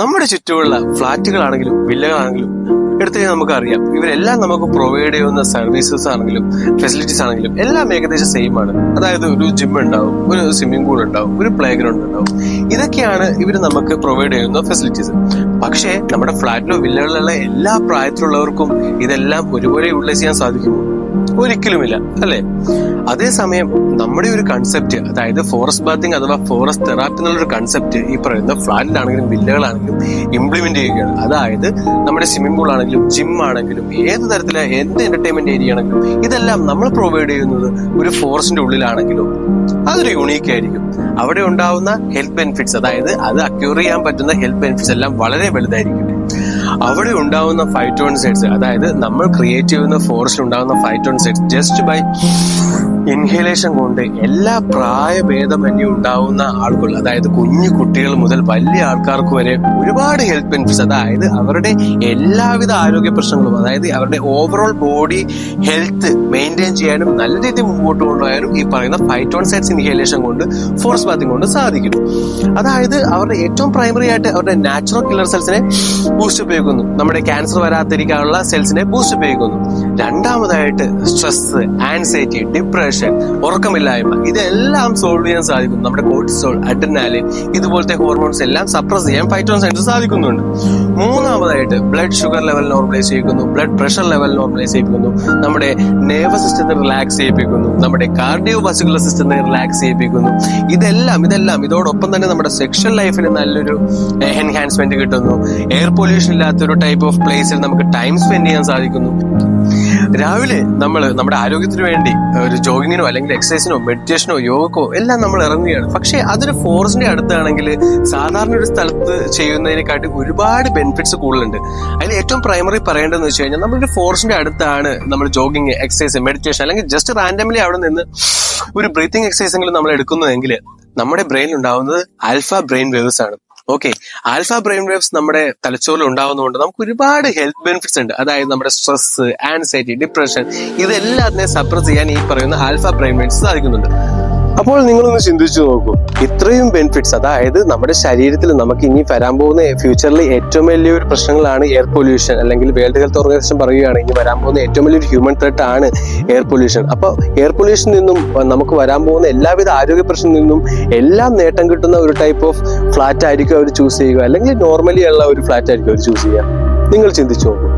നമ്മുടെ ചുറ്റുമുള്ള ഫ്ലാറ്റുകളാണെങ്കിലും വില്ലകളാണെങ്കിലും എടുത്തു നമുക്ക് നമുക്കറിയാം. ഇവരെല്ലാം നമുക്ക് പ്രൊവൈഡ് ചെയ്യുന്ന സർവീസസ് ആണെങ്കിലും ഫെസിലിറ്റീസ് ആണെങ്കിലും എല്ലാം ഏകദേശം സെയിം ആണ്. അതായത് ഒരു ജിം ഉണ്ടാവും ഒരു സ്വിമ്മിംഗ് പൂൾ ഉണ്ടാവും ഒരു പ്ലേ ഗ്രൗണ്ട് ഉണ്ടാവും. ഇതൊക്കെയാണ് ഇവർ നമുക്ക് പ്രൊവൈഡ് ചെയ്യുന്ന ഫെസിലിറ്റീസ് പക്ഷേ നമ്മുടെ ഫ്ലാറ്റിലോ വില്ലകളിലുള്ള എല്ലാ പ്രായത്തിലുള്ളവർക്കും ഇതെല്ലാം ഒരുപോലെ യൂട്ടിലൈസ് ചെയ്യാൻ സാധിക്കുമോ? ഒരിക്കലുമില്ല അല്ലെ? അതേസമയം നമ്മുടെ ഒരു കൺസെപ്റ്റ് അതായത് ഫോറസ്റ്റ് ബാത്തിങ് അഥവാ ഫോറസ്റ്റ് തെറാപ്പി എന്നുള്ള ഒരു കൺസെപ്റ്റ് ഈ പറയുന്ന ഫ്ലാറ്റിലാണെങ്കിലും വില്ലകളാണെങ്കിലും ഇംപ്ലിമെന്റ് ചെയ്യുകയാണ്. അതായത് നമ്മുടെ സ്വിമ്മിംഗ് പൂൾ ആണെങ്കിലും ജിം ആണെങ്കിലും ഏത് തരത്തിലെ എന്ത് എന്റർടൈൻമെന്റ് ഏരിയ ആണെങ്കിലും ഇതെല്ലാം നമ്മൾ പ്രൊവൈഡ് ചെയ്യുന്നത് ഒരു ഫോറസ്റ്റിന്റെ ഉള്ളിലാണെങ്കിലും. അതൊരു യുണീക്ക് ആയിരിക്കും. അവിടെ ഉണ്ടാവുന്ന ഹെൽത്ത് ബെനിഫിറ്റ്സ് അതായത് അത് അക്യൂർ ചെയ്യാൻ പറ്റുന്ന ഹെൽത്ത് ബെനിഫിറ്റ്സ് എല്ലാം വളരെ വലുതായിരിക്കും. അവിടെ ഉണ്ടാവുന്ന ഫൈറ്റോൺസൈഡ്സ് അതായത് നമ്മൾ ക്രിയേറ്റ് ചെയ്യുന്ന ഫോറസ്റ്റിൽ ഉണ്ടാവുന്ന ഫൈറ്റോൺസൈഡ്സ് ജസ്റ്റ് ബൈ ഇൻഹലേഷൻ കൊണ്ട് എല്ലാ പ്രായഭേദമന്യം ഉണ്ടാവുന്ന ആളുകൾ അതായത് കുഞ്ഞു കുട്ടികൾ മുതൽ വലിയ ആൾക്കാർക്ക് വരെ ഒരുപാട് ഹെൽത്ത് ബെനിഫിറ്റ്സ് അതായത് അവരുടെ എല്ലാവിധ ആരോഗ്യ പ്രശ്നങ്ങളും അതായത് അവരുടെ ഓവറോൾ ബോഡി ഹെൽത്ത് മെയിന്റെയിൻ ചെയ്യാനും നല്ല രീതിയിൽ മുമ്പോട്ട് കൊണ്ടുപോയാലും ഈ പറയുന്ന ഫൈറ്റോൺ സൈറ്റ്സ് ഇൻഹേലേഷൻ കൊണ്ട് ഫോർസ് ബാത്തിങ് കൊണ്ട് സാധിക്കും അതായത് അവരുടെ ഏറ്റവും പ്രൈമറി ആയിട്ട് അവരുടെ നാച്ചുറൽ കില്ലർ സെൽസിനെ ബൂസ്റ്റ് ഉപയോഗിക്കുന്നു. നമ്മുടെ ക്യാൻസർ വരാതിരിക്കാനുള്ള സെൽസിനെ ബൂസ്റ്റ് ഉപയോഗിക്കുന്നു. രണ്ടാമതായിട്ട് സ്ട്രെസ് ആൻസൈറ്റി ഡിപ്രഷൻ ഉറക്കമില്ലായ്മ. ഇതെല്ലാം സോൾവ് ചെയ്യാൻ സാധിക്കുന്നു. നമ്മുടെ കോർട്ടിസോൾ അഡ്രനാലിൻ ഇതുപോലത്തെ ഹോർമോൺസ് എല്ലാം സപ്രസ് ചെയ്യാൻ ഫൈറ്റോൺ സയൻസ് സാധിക്കുന്നുണ്ട്. മൂന്നാമതായിട്ട് ബ്ലഡ് ഷുഗർ ലെവൽ നോർമലൈസ് ചെയ്യിക്കുന്നു. ബ്ലഡ് പ്രഷർ ലെവൽ നോർമലൈസ് ചെയ്യിക്കുന്നു. നമ്മുടെ നേർവസ് സിസ്റ്റത്തെ റിലാക്സ് ചെയ്യിപ്പിക്കുന്നു. നമ്മുടെ കാർഡിയോ വസ്കുലർ സിസ്റ്റത്തെ റിലാക്സ് ചെയ്യിപ്പിക്കുന്നു. ഇതെല്ലാം ഇതെല്ലാം ഇതോടൊപ്പം തന്നെ നമ്മുടെ സെക്ഷൽ ലൈഫിന് നല്ലൊരു എൻഹാൻസ്മെന്റ് കിട്ടുന്നു. എയർ പൊല്യൂഷൻ ഇല്ലാത്തൊരു ടൈപ്പ് ഓഫ് പ്ലേസിൽ നമുക്ക് ടൈം സ്പെൻഡ് ചെയ്യാൻ സാധിക്കുന്നു. രാവിലെ നമ്മൾ നമ്മുടെ ആരോഗ്യത്തിന് വേണ്ടി ഒരു ജോഗിങ്ങിനോ അല്ലെങ്കിൽ എക്സസൈസിനോ മെഡിറ്റേഷനോ യോഗക്കോ എല്ലാം നമ്മൾ ഇറങ്ങുകയാണ്. പക്ഷേ അതൊരു ഫോറസ്റ്റിന്റെ അടുത്താണെങ്കിൽ സാധാരണ ഒരു സ്ഥലത്ത് ചെയ്യുന്നതിനെക്കാട്ടി ഒരുപാട് ബെനിഫിറ്റ്സ് കൂടുതലുണ്ട്. അതിൽ ഏറ്റവും പ്രൈമറി പറയേണ്ടതെന്ന് വെച്ച് കഴിഞ്ഞാൽ നമ്മളൊരു ഫോറസ്റ്റിന്റെ അടുത്താണ് നമ്മൾ ജോഗിങ് എക്സസൈസ് മെഡിറ്റേഷൻ അല്ലെങ്കിൽ ജസ്റ്റ് റാൻഡംലി അവിടെ നിന്ന് ഒരു ബ്രീത്തിങ് എക്സസൈസെങ്കിലും നമ്മൾ എടുക്കുന്നതെങ്കിൽ നമ്മുടെ ബ്രെയിനിൽ ഉണ്ടാവുന്നത് ആൽഫ ബ്രെയിൻ വേവ്സ് ആണ്. ഓക്കെ ആൽഫ ബ്രെയിൻ വേവ്സ് നമ്മുടെ തലച്ചോറിൽ ഉണ്ടാകുന്നതുകൊണ്ട് നമുക്ക് ഒരുപാട് ഹെൽത്ത് ബെനിഫിറ്റ്സ് ഉണ്ട്. അതായത് നമ്മുടെ സ്ട്രെസ് ആൻസൈറ്റി ഡിപ്രഷൻ ഇതെല്ലാം അതിനെ സപ്രസ് ചെയ്യാൻ ഈ പറയുന്ന ആൽഫ ബ്രെയിൻ വേവ്സ് സാധിക്കുന്നുണ്ട്. അപ്പോൾ നിങ്ങളൊന്ന് ചിന്തിച്ചു നോക്കൂ. ഇത്രയും ബെനിഫിറ്റ്സ് അതായത് നമ്മുടെ ശരീരത്തിൽ നമുക്ക് ഇനി വരാൻ പോകുന്ന ഫ്യൂച്ചറിൽ ഏറ്റവും വലിയൊരു പ്രശ്നങ്ങളാണ് എയർ പൊല്യൂഷൻ അല്ലെങ്കിൽ വേൾഡ് ഹെൽത്ത് ഓർഗനൈസേഷൻ പറയുകയാണ് ഇനി വരാൻ പോകുന്ന ഏറ്റവും വലിയൊരു ഹ്യൂമൻ ത്രെട്ട് ആണ് എയർ പൊല്യൂഷൻ അപ്പോൾ എയർ പൊല്യൂഷൻ നിന്നും നമുക്ക് വരാൻ പോകുന്ന എല്ലാവിധ ആരോഗ്യ പ്രശ്നങ്ങളിൽ നിന്നും എല്ലാം നേട്ടം കിട്ടുന്ന ഒരു ടൈപ്പ് ഓഫ് ഫ്ലാറ്റ് ആയിരിക്കും അവർ ചൂസ് ചെയ്യുക. അല്ലെങ്കിൽ നോർമലി ഉള്ള ഒരു ഫ്ലാറ്റ് ആയിരിക്കും അവർ ചൂസ് ചെയ്യുക. നിങ്ങൾ ചിന്തിച്ചു നോക്കൂ.